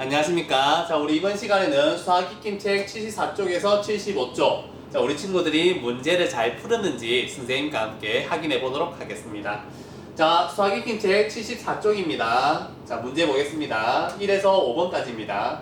안녕하십니까. 자, 우리 이번 시간에는 수학 익힘책 74쪽에서 75쪽. 자, 우리 친구들이 문제를 잘 풀었는지 선생님과 함께 확인해 보도록 하겠습니다. 자, 수학 익힘책 74쪽입니다. 자, 문제 보겠습니다. 1에서 5번까지입니다.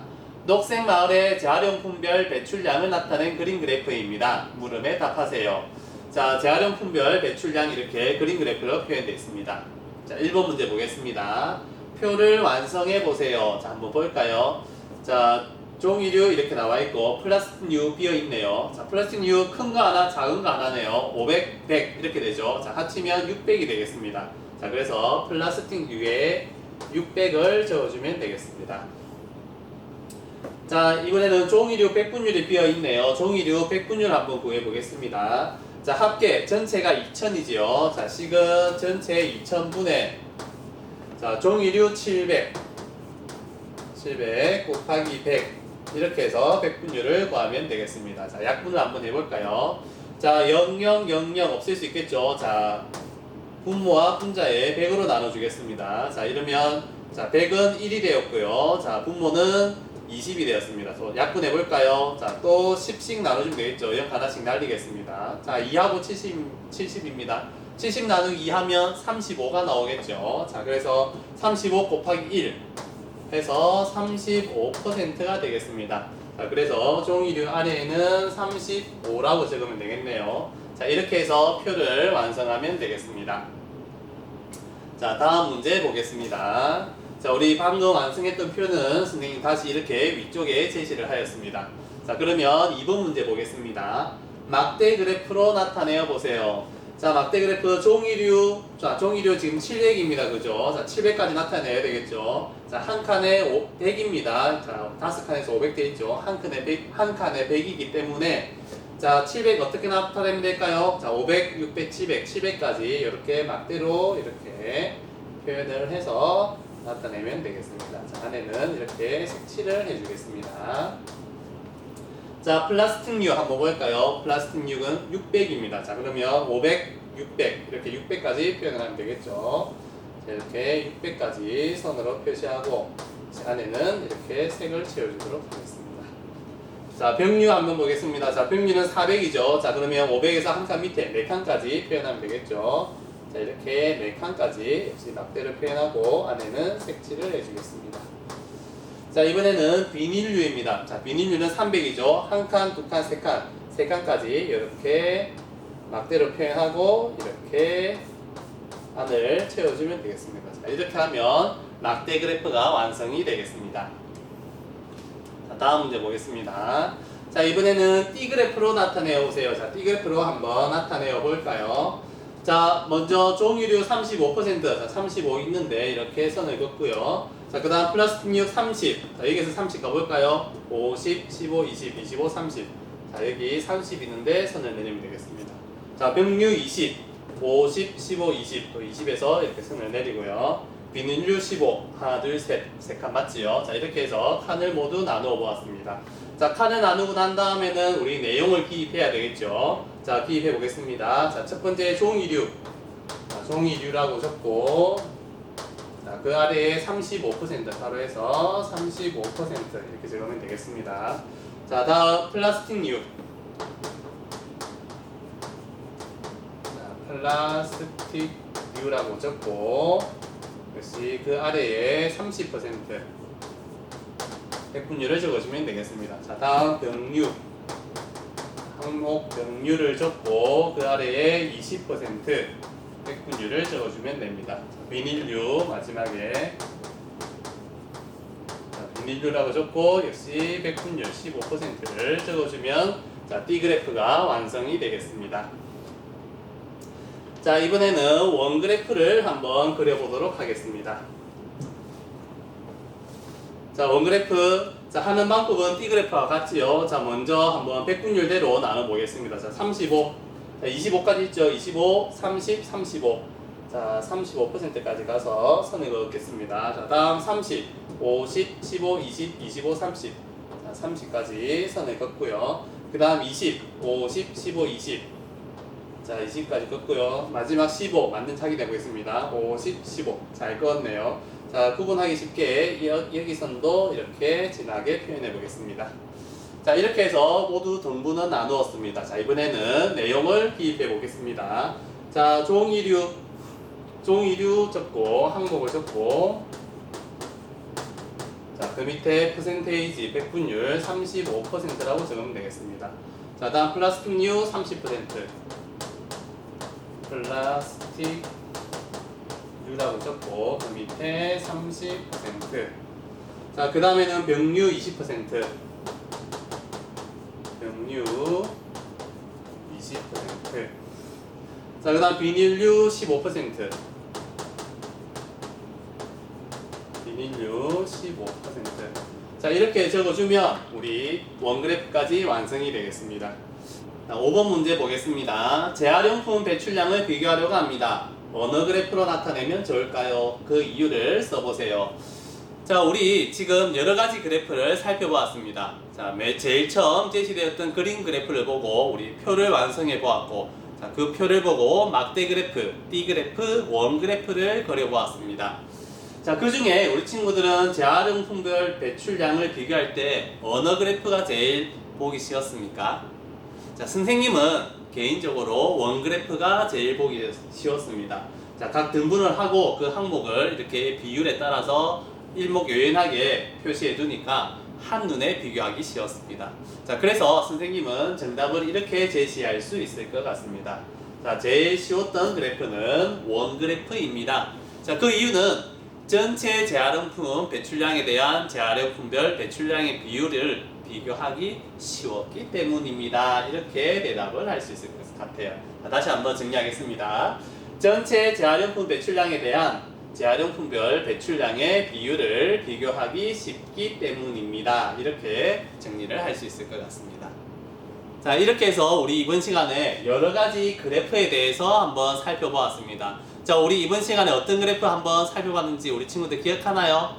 녹색 마을의 재활용품별 배출량을 나타낸 그림 그래프입니다. 물음에 답하세요. 자, 재활용품별 배출량 이렇게 그림 그래프로 표현되어 있습니다. 자, 1번 문제 보겠습니다. 표를 완성해 보세요. 자, 한번 볼까요? 자, 종이류 이렇게 나와 있고 플라스틱 류 비어 있네요. 자, 플라스틱 류 큰 거 하나, 작은 거 하나네요. 500, 100 이렇게 되죠. 자, 합치면 600이 되겠습니다. 자, 그래서 플라스틱 류에 600을 적어주면 되겠습니다. 자, 이번에는 종이류 백분율이 비어 있네요. 종이류 백분율 한번 구해 보겠습니다. 자, 합계 전체가 2000이지요. 자, 식은 전체 2000분의 자, 종이류 700 700 곱하기 100 이렇게 해서 백분율을 구하면 되겠습니다. 자, 약분을 한번 해볼까요? 자, 00, 00 없앨 수 있겠죠? 자, 분모와 분자에 100으로 나눠주겠습니다. 자, 이러면 자, 100은 1이 되었고요. 자, 분모는 20이 되었습니다. 또 약분해 볼까요? 자, 또 10씩 나눠주면 되겠죠. 0 하나씩 날리겠습니다. 자, 2하고 70, 70입니다. 70 나누기 2 하면 35가 나오겠죠. 자, 그래서 35 곱하기 1 해서 35%가 되겠습니다. 자, 그래서 종이류 아래에는 35라고 적으면 되겠네요. 자, 이렇게 해서 표를 완성하면 되겠습니다. 자, 다음 문제 보겠습니다. 자, 우리 방금 완성했던 표는 선생님 다시 이렇게 위쪽에 제시를 하였습니다. 자, 그러면 2번 문제 보겠습니다. 막대 그래프로 나타내어 보세요. 자, 막대 그래프 종이류, 자, 종이류 지금 700입니다. 그죠? 자, 700까지 나타내야 되겠죠? 자, 한 칸에 100입니다. 자, 다섯 칸에서 500돼 있죠? 한 칸에 100, 한 칸에 100이기 때문에 자, 700 어떻게 나타내면 될까요? 자, 500, 600, 700, 700까지 이렇게 막대로 이렇게 표현을 해서 나타내면 되겠습니다. 자, 안에는 이렇게 색칠을 해주겠습니다. 자, 플라스틱류 한번 볼까요? 플라스틱류는 600입니다. 자, 그러면 500, 600 이렇게 600까지 표현을 하면 되겠죠. 자, 이렇게 600까지 선으로 표시하고 자, 안에는 이렇게 색을 채워주도록 하겠습니다. 자, 병류 한번 보겠습니다. 자, 병류는 400이죠. 자, 그러면 500에서 한 칸 밑에 4칸까지 표현하면 되겠죠. 자, 이렇게 4칸까지 역시 막대를 표현하고 안에는 색칠을 해주겠습니다. 자, 이번에는 비닐류입니다. 자, 비닐류는 300이죠. 한 칸, 두 칸, 세 칸, 세 칸까지 이렇게 막대로 표현하고 이렇게 안을 채워주면 되겠습니다. 자, 이렇게 하면 막대 그래프가 완성이 되겠습니다. 자, 다음 문제 보겠습니다. 자, 이번에는 띠 그래프로 나타내어 보세요. 자, 띠 그래프로 한번 나타내어 볼까요? 자, 먼저 종이류 35%, 자, 35 있는데 이렇게 선을 긋고요. 자, 그 다음 플라스틱류 30. 자, 여기에서 30 가볼까요? 50, 15, 20, 25, 30. 자, 여기 30 있는데 선을 내리면 되겠습니다. 자, 병류 20, 50, 15, 20. 또 20에서 이렇게 선을 내리고요. 비닐류 15, 하나, 둘, 셋. 세 칸 맞지요? 자, 이렇게 해서 칸을 모두 나누어 보았습니다. 자, 칸을 나누고 난 다음에는 우리 내용을 기입해야 되겠죠? 자, 기입해 보겠습니다. 자, 첫 번째 종이류. 자, 종이류라고 적고, 자, 그 아래에 35% 바로 해서 35% 이렇게 적으면 되겠습니다. 자, 다음 플라스틱류. 자, 플라스틱류라고 적고, 역시 그 아래에 30% 백분율을 적어주면 되겠습니다. 자, 다음 병류. 항목 병류를 적고 그 아래에 20% 백분율을 적어주면 됩니다. 자, 비닐류 마지막에 자, 비닐류라고 적고 역시 백분율 15%를 적어주면 자, 띠 그래프가 완성이 되겠습니다. 자, 이번에는 원 그래프를 한번 그려보도록 하겠습니다. 자, 원 그래프 자, 하는 방법은 띠 그래프와 같지요. 자, 먼저 한번 백분율대로 나눠 보겠습니다. 자, 35. 자, 25까지 있죠. 25, 30, 35. 자, 35%까지 가서 선을 그었겠습니다. 자, 다음 30, 50, 15, 20, 25, 30. 자, 30까지 선을 긋고요. 그 다음 20, 50, 15, 20. 자, 20까지 긋고요. 마지막 15 맞는 차기 되고 있습니다. 50, 15. 잘 그었네요. 자, 구분하기 쉽게 여, 여기 선도 이렇게 진하게 표현해 보겠습니다. 자, 이렇게 해서 모두 등분은 나누었습니다. 자, 이번에는 내용을 기입해 보겠습니다. 자, 종이류, 종이류 적고, 항목을 적고, 자, 그 밑에 퍼센테이지, 백분율 35%라고 적으면 되겠습니다. 자, 다음 플라스틱류 30%. 플라스틱 유라고 적고, 그 밑에 30%. 자, 그 다음에는 병류 20%. 병류 20%. 자, 그 다음 비닐류 15%. 비닐류 15%. 자, 이렇게 적어주면 우리 원그래프까지 완성이 되겠습니다. 자, 5번 문제 보겠습니다. 재활용품 배출량을 비교하려고 합니다. 어느 그래프로 나타내면 좋을까요? 그 이유를 써보세요. 자, 우리 지금 여러 가지 그래프를 살펴보았습니다. 자, 매- 제일 처음 제시되었던 그림 그래프를 보고 우리 표를 완성해 보았고, 자, 그 표를 보고 막대 그래프, 띠 그래프, 원 그래프를 그려보았습니다. 자, 그 중에 우리 친구들은 재활용품별 배출량을 비교할 때 어느 그래프가 제일 보기 쉬웠습니까? 자, 선생님은 개인적으로 원 그래프가 제일 보기 쉬웠습니다. 자, 각 등분을 하고 그 항목을 이렇게 비율에 따라서 일목요연하게 표시해 두니까 한눈에 비교하기 쉬웠습니다. 자, 그래서 선생님은 정답을 이렇게 제시할 수 있을 것 같습니다. 자, 제일 쉬웠던 그래프는 원 그래프입니다. 자, 그 이유는 전체 재활용품 배출량에 대한 재활용품별 배출량의 비율을 비교하기 쉬웠기 때문입니다. 이렇게 대답을 할 수 있을 것 같아요. 자, 다시 한번 정리하겠습니다. 전체 재활용품 배출량에 대한 재활용품별 배출량의 비율을 비교하기 쉽기 때문입니다. 이렇게 정리를 할 수 있을 것 같습니다. 자, 이렇게 해서 우리 이번 시간에 여러 가지 그래프에 대해서 한번 살펴보았습니다. 자, 우리 이번 시간에 어떤 그래프 한번 살펴봤는지 우리 친구들 기억하나요?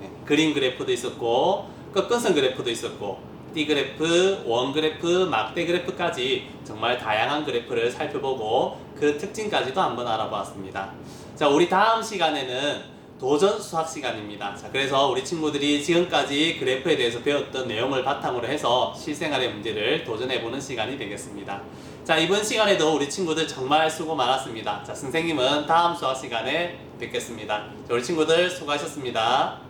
네, 그림 그래프도 있었고, 꺾은 선 그래프도 있었고, 띠 그래프, 원 그래프, 막대 그래프까지 정말 다양한 그래프를 살펴보고 그 특징까지도 한번 알아보았습니다. 자, 우리 다음 시간에는 도전 수학 시간입니다. 자, 그래서 우리 친구들이 지금까지 그래프에 대해서 배웠던 내용을 바탕으로 해서 실생활의 문제를 도전해보는 시간이 되겠습니다. 자, 이번 시간에도 우리 친구들 정말 수고 많았습니다. 자, 선생님은 다음 수학 시간에 뵙겠습니다. 자, 우리 친구들 수고하셨습니다.